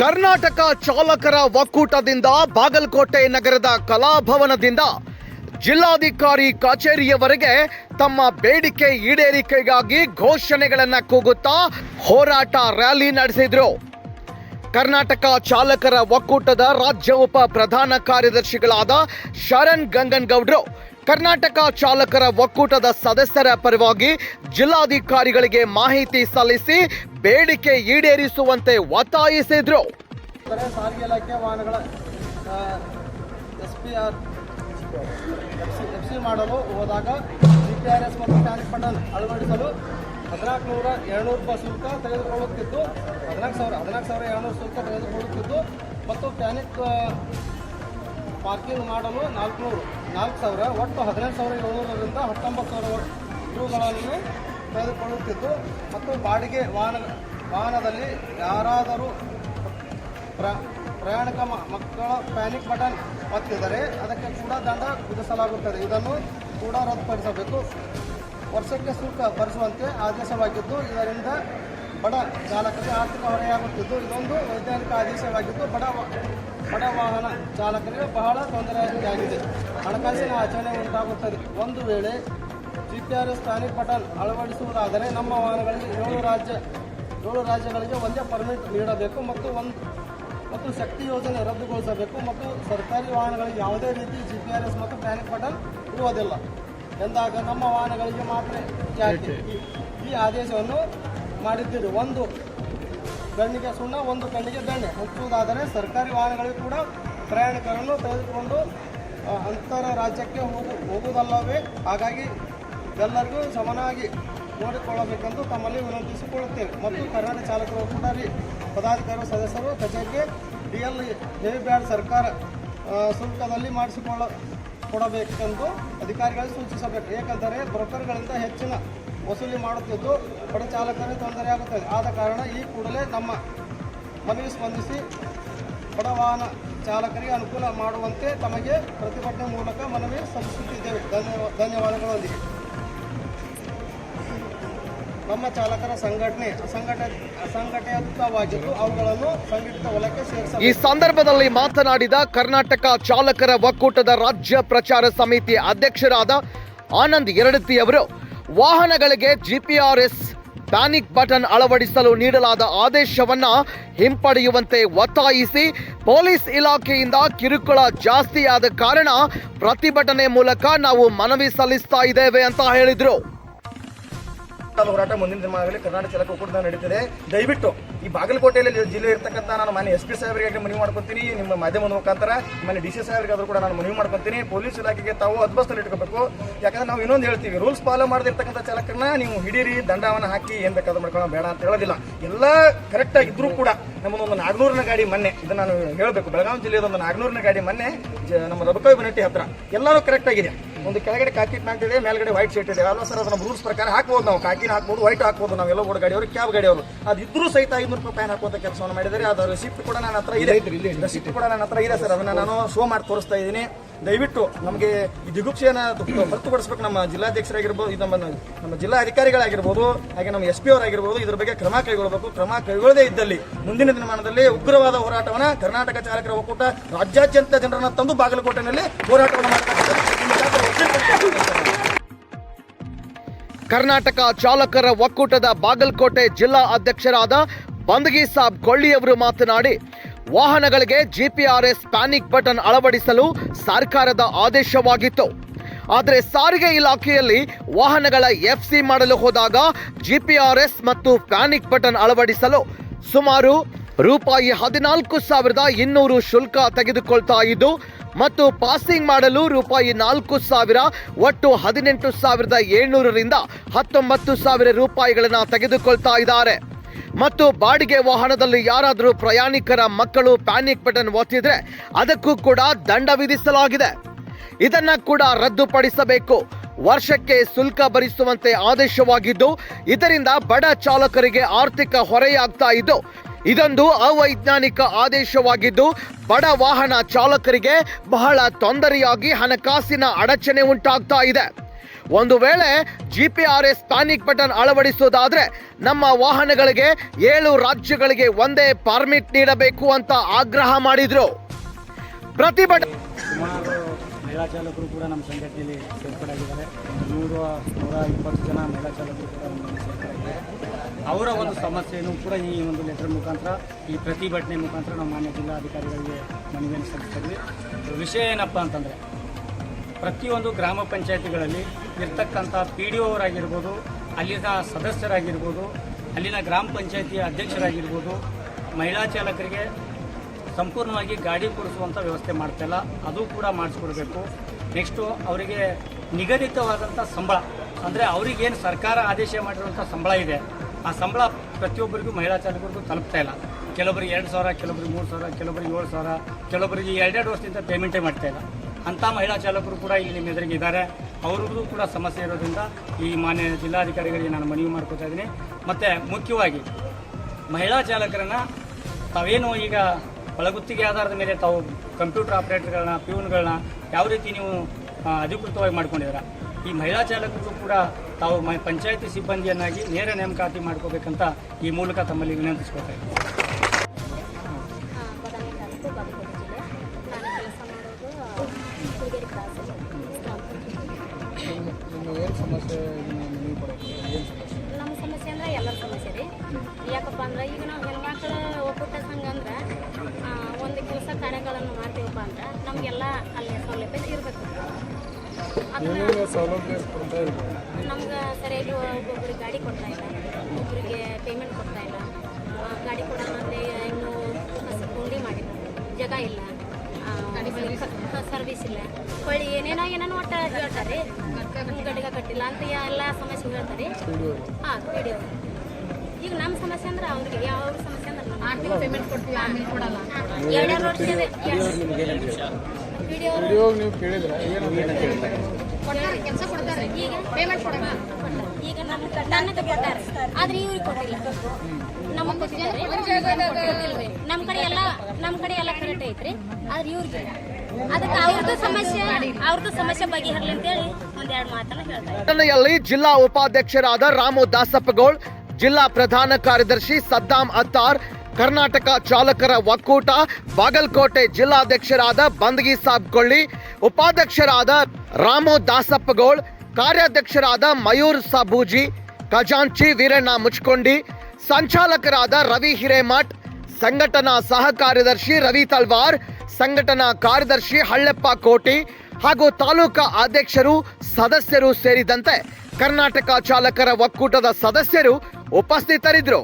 ಕರ್ನಾಟಕ ಚಾಲಕರ ಒಕ್ಕೂಟದಿಂದ ಬಾಗಲಕೋಟೆ ನಗರದ ಕಲಾಭವನದಿಂದ ಜಿಲ್ಲಾಧಿಕಾರಿ ಕಚೇರಿಯವರೆಗೆ ತಮ್ಮ ಬೇಡಿಕೆ ಈಡೇರಿಕೆಗಾಗಿ ಘೋಷಣೆಗಳನ್ನು ಕೂಗುತ್ತಾ ಹೋರಾಟ ರ್ಯಾಲಿ ನಡೆಸಿದ್ರು. ಕರ್ನಾಟಕ ಚಾಲಕರ ಒಕ್ಕೂಟದ ರಾಜ್ಯ ಉಪ ಪ್ರಧಾನ ಕಾರ್ಯದರ್ಶಿಗಳಾದ ಶರಣ್ ಗಂಗನ್ಗೌಡ್ರು ಕರ್ನಾಟಕ ಚಾಲಕರ ಒಕ್ಕೂಟದ ಸದಸ್ಯರ ಪರವಾಗಿ ಜಿಲ್ಲಾಧಿಕಾರಿಗಳಿಗೆ ಮಾಹಿತಿ ಸಲ್ಲಿಸಿ ಬೇಡಿಕೆ ಈಡೇರಿಸುವಂತೆ ಒತ್ತಾಯಿಸಿದ್ರು. ಸಾರಿಗೆ ಇಲಾಖೆ ವಾಹನಗಳ S F C F C ಮಾಡಲು ಮತ್ತು ಫಂಡಲ್ ಅಳವಡಿಸಲು ಹದಿನಾಲ್ಕು ನೂರ ಏಳ್ನೂರು ರೂಪಾಯಿ ಶುಲ್ಕ ತೆಗೆದುಕೊಳ್ಳುತ್ತಿದ್ದು, ಹದಿನಾಲ್ಕು ಸಾವಿರ ಹದಿನಾಲ್ಕು ಸಾವಿರ ಏಳ್ನೂರು ಶುಲ್ಕ ತೆಗೆದುಕೊಳ್ಳುತ್ತಿದ್ದು ಮತ್ತು ಪ್ಯಾನಿಕ್ ಪಾರ್ಕಿಂಗ್ ಮಾಡಲು ನಾಲ್ಕುನೂರು, ನಾಲ್ಕು ಸಾವಿರ, ಒಟ್ಟು ಹದಿನೆಂಟು ಸಾವಿರ ಏಳ್ನೂರರಿಂದ ಹತ್ತೊಂಬತ್ತು ಸಾವಿರ ಇವುಗಳನ್ನು ತೆಗೆದುಕೊಳ್ಳುತ್ತಿದ್ದು, ಮತ್ತು ಬಾಡಿಗೆ ವಾಹನ, ವಾಹನದಲ್ಲಿ ಯಾರಾದರೂ ಪ್ರ, ಪ್ರಯಾಣಿಕ ಮಕ್ಕಳ ಪ್ಯಾನಿಕ್ ಬಟನ್ ಒತ್ತಿದರೆ ಅದಕ್ಕೆ ಕೂಡ ದಂಡ ವಿಧಿಸಲಾಗುತ್ತದೆ. ಇದನ್ನು ಕೂಡ ರದ್ದುಪಡಿಸಬೇಕು. ವರ್ಷಕ್ಕೆ ಶುಲ್ಕ ಭರಿಸುವಂತೆ ಆದೇಶವಾಗಿದ್ದು, ಇದರಿಂದ ಬಡ ಚಾಲಕರಿಗೆ ಆರ್ಥಿಕ ಹೊರೆಯಾಗುತ್ತಿದ್ದು, ಇದೊಂದು ವೈಜ್ಞಾನಿಕ ಆದೇಶವಾಗಿದ್ದು, ಬಡ ಬಡ ವಾಹನ ಚಾಲಕರಿಗೆ ಬಹಳ ತೊಂದರೆಯಾಗಿದೆ. ಹಣಕಾಸಿನ ಆಚರಣೆ ಉಂಟಾಗುತ್ತದೆ. ಒಂದು ವೇಳೆ ಜಿ ಪಿ ಆರ್ ಎಸ್ ಸ್ಥಾನಿ ಬಟನ್ ಅಳವಡಿಸುವುದಾದರೆ ನಮ್ಮ ವಾಹನಗಳಿಗೆ ಏಳು ರಾಜ್ಯ, ಏಳು ರಾಜ್ಯಗಳಿಗೆ ಒಂದೇ ಪರ್ಮಿಟ್ ನೀಡಬೇಕು ಮತ್ತು ಒಂದು, ಮತ್ತು ಶಕ್ತಿ ಯೋಜನೆ ರದ್ದುಗೊಳಿಸಬೇಕು ಮತ್ತು ಸರ್ಕಾರಿ ವಾಹನಗಳಿಗೆ ಯಾವುದೇ ರೀತಿ ಜಿ ಪಿ ಆರ್ ಎಸ್ ಮತ್ತು ಪ್ಯಾನಿಕ್ ಬಟನ್ ಇರುವುದಿಲ್ಲ. ಎಂದಾಗ ನಮ್ಮ ವಾಹನಗಳಿಗೆ ಮಾತ್ರ ಈ ಆದೇಶವನ್ನು ಮಾಡಿದ್ದೀರಿ. ಒಂದು ಗಣ್ಣಿಗೆ ಸುಣ್ಣ, ಒಂದು ಕಣ್ಣಿಗೆ ಬೆಣ್ಣೆ ಹಚ್ಚುವುದಾದರೆ ಸರ್ಕಾರಿ ವಾಹನಗಳಿಗೆ ಕೂಡ ಪ್ರಯಾಣಿಕರನ್ನು ತೆಗೆದುಕೊಂಡು ಅಂತರ ರಾಜ್ಯಕ್ಕೆ ಹೋಗು, ಹೋಗುವುದಲ್ಲವೇ? ಹಾಗಾಗಿ ಎಲ್ಲರಿಗೂ ಸಮನಾಗಿ ನೋಡಿಕೊಳ್ಳಬೇಕೆಂದು ತಮ್ಮಲ್ಲಿ ವಿನಂತಿಸಿಕೊಳ್ಳುತ್ತೇವೆ. ಮತ್ತು ಕರ್ನಾಟಕ ಚಾಲಕರ ಒಕ್ಕೂಟರಿ ಪದಾಧಿಕಾರಿ ಸದಸ್ಯರು ಕಚೇರಿಗೆ ಡಿ ಎಲ್ ಹೆವಿಬ್ಯಾಡ್ ಸರ್ಕಾರ ಶುಲ್ಕದಲ್ಲಿ ಮಾಡಿಸಿಕೊಳ್ಳ, ಕೊಡಬೇಕೆಂದು ಅಧಿಕಾರಿಗಳಿಗೆ ಸೂಚಿಸಬೇಕು. ಏಕೆಂದರೆ ಬ್ರೋಕರ್ಗಳಿಂದ ಹೆಚ್ಚಿನ ವಸೂಲಿ ಮಾಡುತ್ತಿದ್ದು, ಬಡ ಚಾಲಕರಿಗೆ ತೊಂದರೆಯಾಗುತ್ತದೆ ಆದ ಕಾರಣ ಈ ಕೂಡಲೇ ನಮ್ಮ ಮನವಿ ಸ್ಪಂದಿಸಿ ಬಡ ವಾಹನ ಚಾಲಕರಿಗೆ ಅನುಕೂಲ ಮಾಡುವಂತೆ ತಮಗೆ ಪ್ರತಿಭಟನೆ ಮೂಲಕ ಮನವಿ ಸಲ್ಲಿಸುತ್ತಿದ್ದೇವೆ. ಧನ್ಯವಾದ ಧನ್ಯವಾದಗಳೊಂದಿಗೆ. ನಮ್ಮ ಚಾಲಕರ ಸಂಘಟನೆ ಅಸಂಘಟ, ಅಸಂಘಟಿತವಾಗಿದ್ದು ಅವುಗಳನ್ನು ಸಂಘಟಿತ ವಲಯಕ್ಕೆ ಈ ಸಂದರ್ಭದಲ್ಲಿ ಮಾತನಾಡಿದ ಕರ್ನಾಟಕ ಚಾಲಕರ ಒಕ್ಕೂಟದ ರಾಜ್ಯ ಪ್ರಚಾರ ಸಮಿತಿ ಅಧ್ಯಕ್ಷರಾದ ಆನಂದ್ ಎರಡತಿ ಅವರು ವಾಹನಗಳಿಗೆ ಜಿಪಿಆರ್ಎಸ್ ಪ್ಯಾನಿಕ್ ಬಟನ್ ಅಳವಡಿಸಲು ನೀಡಲಾದ ಆದೇಶವನ್ನ ಹಿಂಪಡೆಯುವಂತೆ ಒತ್ತಾಯಿಸಿ ಪೊಲೀಸ್ ಇಲಾಖೆಯಿಂದ ಕಿರುಕುಳ ಜಾಸ್ತಿಯಾದ ಕಾರಣ ಪ್ರತಿಭಟನೆ ಮೂಲಕ ನಾವು ಮನವಿ ಸಲ್ಲಿಸ್ತಾ ಇದ್ದೇವೆ ಅಂತ ಹೇಳಿದ್ರು. ಹೋರಾಟ ಮುಂದಿನ ದಿನಗಳಲ್ಲಿ ಕರ್ನಾಟಕ ಚಲಕ ಒಕ್ಕೂಟದ ನಡೀತಿದೆ. ದಯವಿಟ್ಟು ಈ ಬಾಗಲಕೋಟೆಯಲ್ಲಿ ಜಿಲ್ಲೆ ಇರ್ತಕ್ಕಂಥ ನಾನು ಮನೆ ಎಸ್ ಪಿ ಸಾಹೇಬರಿಗೆ ಮನವಿ ಮಾಡ್ಕೊತೀನಿ. ನಿಮ್ಮ ಮಾಧ್ಯಮದ ಮುಖಾಂತರ ಮನೆ ಡಿ ಸಿ ಸಾಹೇಬರಿಗಾದ್ರೂ ಕೂಡ ನಾನು ಮನವಿ ಮಾಡ್ಕೊತೀನಿ. ಪೊಲೀಸ್ ಇಲಾಖೆಗೆ ತಾವು ಅದ್ಭಸ್ತಲ್ಲಿ ಇಟ್ಕೋಬೇಕು. ಯಾಕಂದ್ರೆ ನಾವು ಇನ್ನೊಂದು ಹೇಳ್ತೀವಿ, ರೂಲ್ಸ್ ಫಾಲೋ ಮಾಡದಿರ್ತಕ್ಕಂಥ ಚಾಲಕರನ್ನ ನೀವು ಹಿಡೀರಿ, ದಂಡವನ್ನು ಹಾಕಿ ಏನ್ ಬೇಕಾದ್ರೂ ಮಾಡ್ಕೊಳ್ಳೋ ಬೇಡ ಅಂತ ಹೇಳೋದಿಲ್ಲ. ಎಲ್ಲ ಕರೆಕ್ಟ್ ಆಗಿದ್ರು ಕೂಡ ನಮ್ಮದೊಂದು ನಾಗ್ನೂರಿನ ಗಾಡಿ ಮೊನ್ನೆ, ಇದನ್ನ ನಾನು ಹೇಳಬೇಕು. ಬೆಳಗಾವಿ ಜಿಲ್ಲೆಯ ಒಂದು ನಾಗ್ನೂರಿನ ಗಾಡಿ ಮೊನ್ನೆ ನಮ್ಮ ರಬಕಾಯಿ ಬನಟ್ಟಿ ಹತ್ರ. ಎಲ್ಲರೂ ಕರೆಕ್ಟ್ ಆಗಿದೆ. ಒಂದು ಕೆಳಗಡೆ ಕಾಕಿ ಪ್ಯಾಂಟ್ ಇದೆ ಮೇಲ್ಗಡೆ ವೈಟ್ ಶರ್ಟ್ ಇದೆ. ಅಲ್ವಾ ಸರ್ ಅದು ನಮ್ಮ ರೂಲ್ಸ್ ಪ್ರಕಾರ ಹಾಕ್ಬೋದು ನಾವು. ಕಾಕಿನ ಹಾಕ್ಬೋದು ವೈಟ್ ಹಾಕ್ಬೋದು ನಾವು. ಎಲ್ಲ ಗಾಡಿ ಗಾಡಿಯವರು ಕ್ಯಾಬ್ ಗಾಡಿಯವರು ಅದು ಇದ್ರೂ ಸಹಿತ ಐನೂರು ರೂಪಾಯಿ ಪ್ಯಾನ್ ಹಾಕುವಂತ ಕೆಲಸವನ್ನು ಮಾಡಿದರೆ ಅದು ರಿಸಿಪ್ಟ್ ಕೂಡ ನನ್ನ ಹತ್ರ ಇದೆ. ರಿಸಿಪ್ಟ್ ಕೂಡ ನನ್ನ ಹತ್ರ ಇದೆ ಸರ್ ಅದನ್ನ ನಾನು ಶೋ ಮಾಡಿ ತೋರಿಸ್ತಾ ಇದ್ದೀನಿ. ದಯವಿಟ್ಟು ನಮಗೆ ಈ ದಿಗುಪ್ಸೆಯನ್ನು ಹೊರತುಪಡಿಸ್ಬೇಕು. ನಮ್ಮ ಜಿಲ್ಲಾಧ್ಯಕ್ಷರಾಗಿರ್ಬೋದು ಇದು ನಮ್ಮ ನಮ್ಮ ಜಿಲ್ಲಾ ಅಧಿಕಾರಿಗಳಾಗಿರ್ಬೋದು ಹಾಗೆ ನಮ್ಮ ಎಸ್ ಪಿ ಅವರಾಗಿರ್ಬೋದು ಇದ್ರ ಬಗ್ಗೆ ಕ್ರಮ ಕೈಗೊಳ್ಳಬೇಕು. ಕ್ರಮ ಕೈಗೊಳ್ಳದೇ ಇದ್ದಲ್ಲಿ ಮುಂದಿನ ದಿನಮಾನದಲ್ಲಿ ಉಗ್ರವಾದ ಹೋರಾಟವನ್ನು ಕರ್ನಾಟಕ ಚಾಲಕರ ಒಕ್ಕೂಟ ರಾಜ್ಯಾದ್ಯಂತ ಜನರನ್ನು ತಂದು ಬಾಗಲಕೋಟೆನಲ್ಲಿ ಹೋರಾಟವನ್ನು ಮಾಡ್ತಾರೆ ಕರ್ನಾಟಕ ಚಾಲಕರ ಒಕ್ಕೂಟದ ಬಾಗಲಕೋಟೆ ಜಿಲ್ಲಾ ಅಧ್ಯಕ್ಷರಾದ ಬಂದಗಿ ಸಾಬ್ ಕೊಳ್ಳಿಯವರು ಮಾತನಾಡಿ, ವಾಹನಗಳಿಗೆ ಜಿಪಿಆರ್ಎಸ್ ಪ್ಯಾನಿಕ್ ಬಟನ್ ಅಳವಡಿಸಲು ಸರ್ಕಾರದ ಆದೇಶವಾಗಿತ್ತು. ಆದರೆ ಸಾರಿಗೆ ಇಲಾಖೆಯಲ್ಲಿ ವಾಹನಗಳ ಎಫ್ಸಿ ಮಾಡಲು ಹೋದಾಗ ಜಿಪಿಆರ್ಎಸ್ ಮತ್ತು ಪ್ಯಾನಿಕ್ ಬಟನ್ ಅಳವಡಿಸಲು ಸುಮಾರು ರೂಪಾಯಿ ಹದಿನಾಲ್ಕು ಸಾವಿರದ ಇನ್ನೂರು ಶುಲ್ಕ ತೆಗೆದುಕೊಳ್ತಾ ಇದ್ದು ಮತ್ತು ಪಾಸಿಂಗ್ ಮಾಡಲು ರೂಪಾಯಿ ನಾಲ್ಕು ಸಾವಿರ, ಒಟ್ಟು ಹದಿನೆಂಟು ಸಾವಿರದ ಏಳ್ನೂರರಿಂದ ಹತ್ತೊಂಬತ್ತು ಸಾವಿರ ರೂಪಾಯಿಗಳನ್ನು ತೆಗೆದುಕೊಳ್ತಾ ಇದ್ದಾರೆ. ಮತ್ತು ಬಾಡಿಗೆ ವಾಹನದಲ್ಲಿ ಯಾರಾದರೂ ಪ್ರಯಾಣಿಕರ ಮಕ್ಕಳು ಪ್ಯಾನಿಕ್ ಬಟನ್ ಒತ್ತಿದ್ರೆ ಅದಕ್ಕೂ ಕೂಡ ದಂಡ ವಿಧಿಸಲಾಗಿದೆ. ಇದನ್ನ ಕೂಡ ರದ್ದುಪಡಿಸಬೇಕು. ವರ್ಷಕ್ಕೆ ಶುಲ್ಕ ಭರಿಸುವಂತೆ ಆದೇಶವಾಗಿದ್ದು, ಇದರಿಂದ ಬಡ ಚಾಲಕರಿಗೆ ಆರ್ಥಿಕ ಹೊರೆಯಾಗ್ತಾ ಇದ್ದು ಇದೊಂದು ಅವೈಜ್ಞಾನಿಕ ಆದೇಶವಾಗಿದ್ದು, ಬಡ ವಾಹನ ಚಾಲಕರಿಗೆ ಬಹಳ ತೊಂದರೆಯಾಗಿ ಹಣಕಾಸಿನ ಅಡಚಣೆ ಉಂಟಾಗ್ತಾ ಇದೆ. ಒಂದು ವೇಳೆ G P R S button ಅಳವಡಿಸೋದಾದ್ರೆ, ನಮ್ಮ ವಾಹನಗಳಿಗೆ ಏಳು ರಾಜ್ಯಗಳಿಗೆ ಒಂದೇ ಪರ್ಮಿಟ್ ನೀಡಬೇಕು ಅಂತ ಆಗ್ರಹ ಮಾಡಿದ್ರು. ಪ್ರತಿಭಟನೆ ಮಹಿಳಾ ಚಾಲಕರು ಕೂಡ ನಮ್ಮ ಸಂಘಟನೆಯಲ್ಲಿ ಸೇರ್ಪಡೆಯಾಗಿದ್ದಾರೆ. ನೂರ ನೂರ ಇಪ್ಪತ್ತು ಜನ ಮಹಿಳಾ ಚಾಲಕರು ಕೂಡ ಅವರ ಒಂದು ಸಮಸ್ಯೆಯನ್ನು ಕೂಡ ಈ ಒಂದು ಲೆಟರ್ ಮುಖಾಂತರ, ಈ ಪ್ರತಿಭಟನೆ ಮುಖಾಂತರ ನಮ್ಮ ಮಾನ್ಯ ಜಿಲ್ಲಾಧಿಕಾರಿಗಳಿಗೆ ಮನವಿಯನ್ನು ಸಲ್ಲಿಸ್ತೀವಿ ವಿಷಯ ಏನಪ್ಪ ಅಂತಂದರೆ, ಪ್ರತಿಯೊಂದು ಗ್ರಾಮ ಪಂಚಾಯತಿಗಳಲ್ಲಿ ಇರ್ತಕ್ಕಂಥ ಪಿ ಡಿ ಅವರಾಗಿರ್ಬೋದು, ಅಲ್ಲಿನ ಸದಸ್ಯರಾಗಿರ್ಬೋದು, ಅಲ್ಲಿನ ಗ್ರಾಮ ಪಂಚಾಯತಿಯ ಅಧ್ಯಕ್ಷರಾಗಿರ್ಬೋದು, ಮಹಿಳಾ ಚಾಲಕರಿಗೆ ಸಂಪೂರ್ಣವಾಗಿ ಗಾಡಿ ಕೊಡಿಸುವಂಥ ವ್ಯವಸ್ಥೆ ಮಾಡ್ತಾಯಿಲ್ಲ ಅದು ಕೂಡ ಮಾಡಿಸ್ಕೊಡ್ಬೇಕು. ನೆಕ್ಸ್ಟು ಅವರಿಗೆ ನಿಗದಿತವಾದಂಥ ಸಂಬಳ, ಅಂದರೆ ಅವರಿಗೇನು ಸರ್ಕಾರ ಆದೇಶ ಮಾಡಿರುವಂಥ ಸಂಬಳ ಇದೆ ಆ ಸಂಬಳ ಪ್ರತಿಯೊಬ್ಬರಿಗೂ ಮಹಿಳಾ ಚಾಲಕರಿಗೂ ತಲುಪ್ತಾ ಇಲ್ಲ. ಕೆಲವರಿಗೆ ಎರಡು ಸಾವಿರ, ಕೆಲವರಿಗೆ ಮೂರು ಸಾವಿರ, ಕೆಲವರಿಗೆ ಏಳು ಸಾವಿರ, ಕೆಲವರಿಗೆ ಎರಡೆರಡು ವರ್ಷದಿಂದ ಪೇಮೆಂಟೇ ಮಾಡ್ತಾ ಇಲ್ಲ. ಅಂಥ ಮಹಿಳಾ ಚಾಲಕರು ಕೂಡ ಇಲ್ಲಿ ನಿಮ್ಮ ಎದುರಿಗೆ ಇದ್ದಾರೆ. ಅವ್ರಿಗೂ ಕೂಡ ಸಮಸ್ಯೆ ಇರೋದ್ರಿಂದ ಈ ಮಾನ್ಯ ಜಿಲ್ಲಾಧಿಕಾರಿಗಳಿಗೆ ನಾನು ಮನವಿ ಮಾಡ್ಕೊತಾ ಇದ್ದೀನಿ. ಮತ್ತು ಮುಖ್ಯವಾಗಿ ಮಹಿಳಾ ಚಾಲಕರನ್ನು ತಾವೇನು ಈಗ ಒಳಗುತ್ತಿಗೆ ಆಧಾರದ ಮೇಲೆ ತಾವು ಕಂಪ್ಯೂಟರ್ ಆಪರೇಟರ್ಗಳನ್ನ, ಪ್ಯೂನ್ಗಳನ್ನ ಯಾವ ರೀತಿ ನೀವು ಅಧಿಕೃತವಾಗಿ ಮಾಡ್ಕೊಂಡಿದ್ದೀರಾ? ಈ ಮಹಿಳಾ ಚಾಲಕರಿಗೂ ಕೂಡ ತಾವು ಪಂಚಾಯತಿ ಸಿಬ್ಬಂದಿಯನ್ನಾಗಿ ನೇರ ನೇಮಕಾತಿ ಮಾಡ್ಕೋಬೇಕಂತ ಈ ಮೂಲಕ ತಮ್ಮಲ್ಲಿ ಹುಡುಗೇರಿ ಕ್ರಾಸಲ್ಲಿ ನಮ್ಮ ಸಮಸ್ಯೆ ಅಂದ್ರೆ ಎಲ್ಲರ ಸಮಸ್ಯೆ ರೀ. ಯಾಕಪ್ಪ ಅಂದ್ರೆ ಈಗ ನಾವು ಹೆಣ್ಮಕ್ಳು ಒಕ್ಕೂಟ ಸಂಘ ಅಂದ್ರೆ ಒಂದು ಕೆಲಸ ಕಾರ್ಯಗಳನ್ನು ಮಾಡ್ತೀವಪ್ಪ ಅಂದ್ರೆ ನಮಗೆಲ್ಲ ಅಲ್ಲಿ ಸೌಲಭ್ಯ ಇರಬೇಕು ನಮ್ಗೆ ಸರಿಯಾಗಿ ಒಬ್ಬೊಬ್ರಿಗೆ ಗಾಡಿ ಕೊಡ್ತಾ ಇಲ್ಲ. ಒಬ್ಬರಿಗೆ ಪೇಮೆಂಟ್ ಕೊಡ್ತಾ ಇಲ್ಲ. ಗಾಡಿ ಕೊಡೋಣ ಅಂದರೆ ಇನ್ನೂ ಗುಂಡಿ ಮಾಡಿಲ್ಲ. ಜಾಗ ಇಲ್ಲ. ಸರ್ವಿಸ್ ಇಲ್ಲ. ಹೊಳ್ಳಿ ಏನೇನೋ ಏನೇನೋ ಒಟ್ಟು ಹೇಳ್ತಾರೆ. ಗಡಿಗ ಕಟ್ಟಿಲ್ಲ ಅಂತ ಎಲ್ಲ ಸಮಸ್ಯೆ ಹೇಳ್ತಾರೆ. ಹಾಂ ವಿಡಿಯೋ ಈಗ ನಮ್ಮ ಸಮಸ್ಯೆ ಅಂದ್ರೆ ಅವ್ರಿಗೆ ಯಾವ ಸಮಸ್ಯೆ ಅಂದ್ರೆ ಆರ್ಥಿಕ ಪೇಮೆಂಟ್ ಕೊಡ್ತೀವಿ ಆಮೇಲೆ ಕೊಡಲ್ಲ. ಎರಡೆರಡು ವರ್ಷ ವಿಡಿಯೋ ನೀವು ಕೇಳಿದ್ರೆ ಕೆಲಸ ಕೊಡ್ತಾರೆ. ಈಗ? ಪೇಮೆಂಟ್ ಕೊಡಲ್ಲ. ಈಗ ನಮ್ಮ ನನಗೆ ಕೊಟ್ಟಾರೆ. ಆದ್ರೆ ಇವ್ರಿಗೆ ಕೊಟ್ಟಿಲ್ಲ. ನಮ್ಮ. ನಮ್ಮ ಕಡೆ ಎಲ್ಲ ನಮ್ಮ ಕಡೆ ಎಲ್ಲ ಕರೆಕ್ಟ್ ಐತ್ರಿ. ಆದ್ರೆ ಇವ್ರಿಗೆ ಅದಕ್ಕೆ ಅವ್ರದ್ದು ಸಮಸ್ಯೆ ಅವ್ರದ್ದು ಸಮಸ್ಯೆ ಬಗೆಹರ್ಲಿ ಅಂತೇಳಿ ಒಂದೆರಡು ಮಾತನ್ನ ಹೇಳ್ತಾರೆ ಘಟನೆಯಲ್ಲಿ ಜಿಲ್ಲಾ ಉಪಾಧ್ಯಕ್ಷರಾದ ರಾಮು ದಾಸಪ್ಪಗೋಳ್ ಜಿಲ್ಲಾ ಪ್ರಧಾನ ಕಾರ್ಯದರ್ಶಿ ಸದ್ದಾಂ ಅತ್ತಾರ್, ಕರ್ನಾಟಕ ಚಾಲಕರ ಒಕ್ಕೂಟ, ಬಾಗಲಕೋಟೆ ಜಿಲ್ಲಾಧ್ಯಕ್ಷರಾದ ಬಂದಗಿ ಸಾಬ್ ಕೊಳ್ಳಿ, ಉಪಾಧ್ಯಕ್ಷರಾದ ರಾಮು ದಾಸಪ್ಪಗೋಳ್, ಕಾರ್ಯಾಧ್ಯಕ್ಷರಾದ ಮಯೂರ್ ಸಾಬೂಜಿ, ಖಜಾಂಚಿ ವೀರಣ್ಣ ಮುಚ್ಕೊಂಡಿ, ಸಂಚಾಲಕರಾದ ರವಿ ಹಿರೇಮಠ್, ಸಂಘಟನಾ ಸಹ ಕಾರ್ಯದರ್ಶಿ ರವಿ ತಲ್ವಾರ್, ಸಂಘಟನಾ ಕಾರ್ಯದರ್ಶಿ ಹಳ್ಳೆಪ್ಪ ಕೋಟಿ ಹಾಗೂ ತಾಲೂಕಾ ಅಧ್ಯಕ್ಷರು, ಸದಸ್ಯರು ಸೇರಿದಂತೆ ಕರ್ನಾಟಕ ಚಾಲಕರ ಒಕ್ಕೂಟದ ಸದಸ್ಯರು ಉಪಸ್ಥಿತರಿದ್ದರು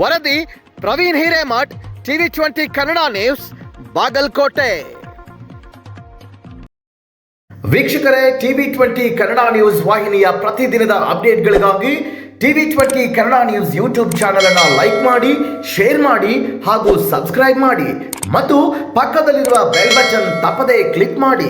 ವರದಿ Praveen Hiremath, TV twenty Kannada news, Bagalkote. ವೀಕ್ಷಕರೇ, ಟಿವಿ ಟ್ವೆಂಟಿ ಕನ್ನಡ ನ್ಯೂಸ್ ವಾಹಿನಿಯ ಪ್ರತಿದಿನದ ಅಪ್ಡೇಟ್ಗಳಿಗಾಗಿ TV twenty Kannada news YouTube channel ಅನ್ನು ಲೈಕ್ ಮಾಡಿ, ಶೇರ್ ಮಾಡಿ ಹಾಗೂ ಸಬ್ಸ್ಕ್ರೈಬ್ ಮಾಡಿ. ಮತ್ತು ಪಕ್ಕದಲ್ಲಿರುವ ಬೆಲ್ ಬಟನ್ ತಪ್ಪದೇ ಕ್ಲಿಕ್ ಮಾಡಿ.